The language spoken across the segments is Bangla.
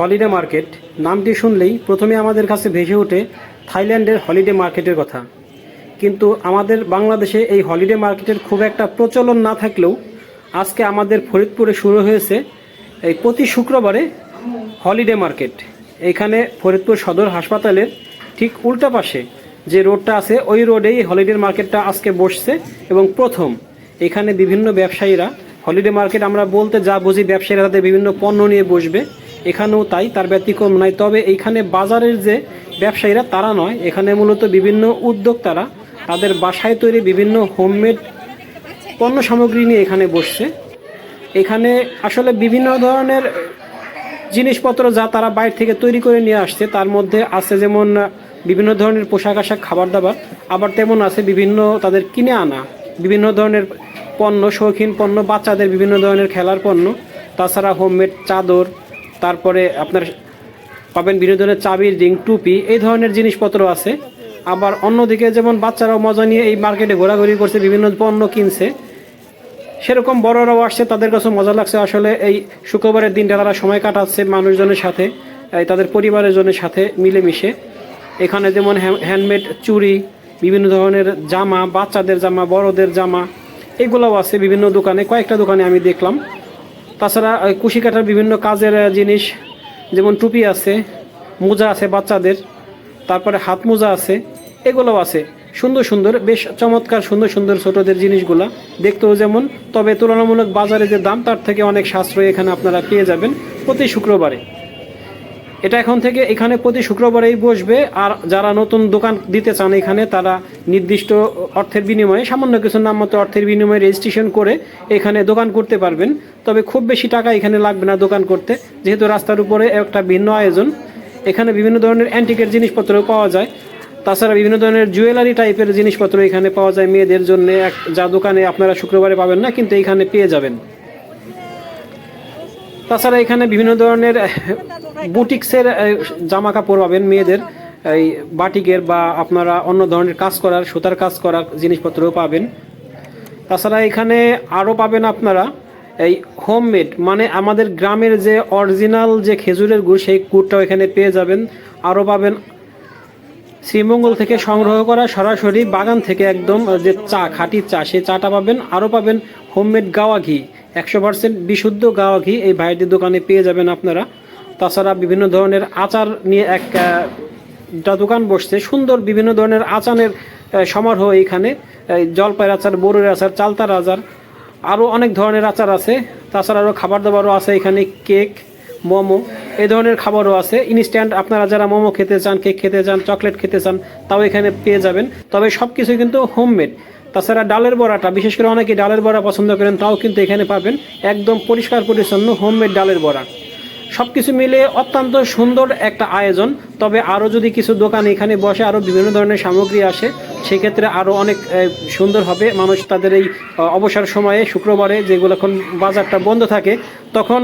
Holiday market. নামটি শুনলেই প্রথমে আমাদের কাছে ভেসে ওঠে থাইল্যান্ডের হলিডে মার্কেটের কথা। কিন্তু আমাদের বাংলাদেশে এই হলিডে মার্কেটের খুব একটা প্রচলন না থাকলেও আজকে আমাদের ফরিদপুরে শুরু হয়েছে এই প্রতি শুক্রবারে হলিডে মার্কেট। এখানে ফরিদপুর সদর হাসপাতালের ঠিক উল্টা পাশে যে রোডটা আছে, ওই রোডেই হলিডে মার্কেটটা আজকে বসছে এবং প্রথম। এখানে বিভিন্ন ব্যবসায়ীরা হলিডে মার্কেট আমরা বলতে যা বুঝি, ব্যবসায়ীরা তাদের বিভিন্ন পণ্য নিয়ে বসবে। এখানেও তাই, তার ব্যতিক্রম নাই। তবে এইখানে বাজারের যে ব্যবসায়ীরা, তারা নয়। এখানে মূলত বিভিন্ন উদ্যোক্তারা তাদের বাসায় তৈরি বিভিন্ন হোমমেড পণ্য সামগ্রী নিয়ে এখানে বসছে। এখানে আসলে বিভিন্ন ধরনের জিনিসপত্র যা তারা বাইরে থেকে তৈরি করে নিয়ে আসছে, তার মধ্যে আছে যেমন বিভিন্ন ধরনের পোশাক আশাক খাবার দাবার আবার তেমন আছে বিভিন্ন তাদের কিনে আনা, বিভিন্ন ধরনের পণ্য, শৌখিন পণ্য, বাচ্চাদের বিভিন্ন ধরনের খেলার পণ্য, তাছাড়া হোমমেড চাদর তারপরে আপনার পাবেন বিনোদনের চাবির রিং, টুপি, এই ধরনের জিনিসপত্র আছে। আবার অন্যদিকে যেমন বাচ্চারাও মজা নিয়ে এই মার্কেটে ঘোরাঘুরি করছে, বিভিন্ন পণ্য কিনছে। সেরকম বড়রাও আসছে, তাদের কাছে মজা লাগছে। আসলে এই শুক্রবারের দিনটা তারা সময় কাটাচ্ছে মানুষজনের সাথে তাদের পরিবারের জনের সাথে মিলেমিশে। এখানে যেমন হ্যাঁ- হ্যান্ডমেড চুড়ি, বিভিন্ন ধরনের জামা, বাচ্চাদের জামা, বড়দের জামা, এগুলোও আছে বিভিন্ন দোকানে। কয়েকটা দোকানে আমি দেখলাম। তাছাড়া কুশি কাটার বিভিন্ন কাজের জিনিস, যেমন টুপি আছে, মোজা আছে বাচ্চাদের, তারপরে হাত মোজা আছে, এগুলোও আছে। সুন্দর সুন্দর, বেশ চমৎকার সুন্দর সুন্দর ছোটদের জিনিসগুলা। দেখতেও যেমন, তবে তুলনামূলক বাজারে যে দাম, তার থেকে অনেক সাশ্রয় এখানে আপনারা পেয়ে যাবেন প্রতি শুক্রবারে। এটা এখন থেকে এখানে প্রতি শুক্রবারেই বসবে, আর যারা নতুন দোকান দিতে চান এখানে, তারা নির্দিষ্ট অর্থের বিনিময়ে, সামান্য কিছু নামমাত্র অর্থের বিনিময়ে রেজিস্ট্রেশন করে এখানে দোকান করতে পারবেন। তবে খুব বেশি টাকা এখানে লাগবে না দোকান করতে, যেহেতু রাস্তার উপরে একটা ভিন্ন আয়োজন। এখানে বিভিন্ন ধরনের অ্যান্টিকের জিনিসপত্র পাওয়া যায়। তাছাড়া বিভিন্ন ধরনের জুয়েলারি টাইপের জিনিসপত্র এখানে পাওয়া যায় মেয়েদের জন্য। এক, যা দোকানে আপনারা শুক্রবারে পাবেন না, কিন্তু এখানে পেয়ে যাবেন। তাছাড়া এখানে বিভিন্ন ধরনের বুটিক্সের জামা কাপড় পাবেন মেয়েদের। এই বাটিকের বা আপনারা অন্য ধরনের কাজ করার, সুতার কাজ করার জিনিসপত্রও পাবেন। তাছাড়া এখানে আরও পাবেন আপনারা এই হোমমেড মানে আমাদের গ্রামের যে অরিজিনাল যে খেজুরের গুড়, সেই গুড়টাও এখানে পেয়ে যাবেন। আরও পাবেন শ্রীমঙ্গল থেকে সংগ্রহ করা সরাসরি বাগান থেকে একদম যে চা, খাঁটি চা, সেই চাটা পাবেন। আরও পাবেন হোমমেড গাওয়া ঘি, একশো পার্সেন্ট বিশুদ্ধ গাওয়া ঘি এই ভাইটির দোকানে পেয়ে যাবেন আপনারা। তাছাড়া বিভিন্ন ধরনের আচার নিয়ে এক দোকান বসছে, সুন্দর বিভিন্ন ধরনের আচারের সমারোহ এইখানে এই জলপাইয়ের আচার বরুর আচার, চালতার আচার আরও অনেক ধরনের আচার আছে। তাছাড়া আরও খাবার দাবারও আছে এখানে, কেক, মোমো, এই ধরনের খাবারও আছে। ইনস্ট্যান্ট আপনারা যারা মোমো খেতে চান, কেক খেতে চান, চকলেট খেতে চান, তাও এখানে পেয়ে যাবেন। তবে সব কিছু কিন্তু হোমমেড তাছাড়া ডালের বড়াটা, বিশেষ করে অনেকে ডালের বড়া পছন্দ করেন, তাও কিন্তু এখানে পাবেন। একদম পরিষ্কার পরিচ্ছন্ন হোমমেড ডালের বড়া। সব কিছু মিলে অত্যন্ত সুন্দর একটা আয়োজন। তবে আরও যদি কিছু দোকান এখানে বসে আরও বিভিন্ন ধরনের সামগ্রী আসে, সেক্ষেত্রে আরও অনেক সুন্দর হবে। মানুষ তাদের এই অবসর সময়ে শুক্রবারে যেগুলো এখন বাজারটা বন্ধ থাকে, তখন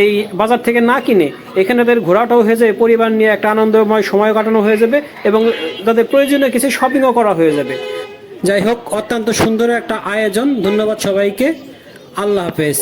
এই বাজার থেকে না কিনে এখানে তাদের ঘোরাটাও হয়ে যাবে, পরিবার নিয়ে একটা আনন্দময় সময় কাটানো হয়ে যাবে এবং তাদের প্রয়োজনীয় কিছু শপিংও করা হয়ে যাবে। যাই হোক, অত্যন্ত সুন্দর একটা আয়োজন। ধন্যবাদ সবাইকে। আল্লাহ হাফেজ।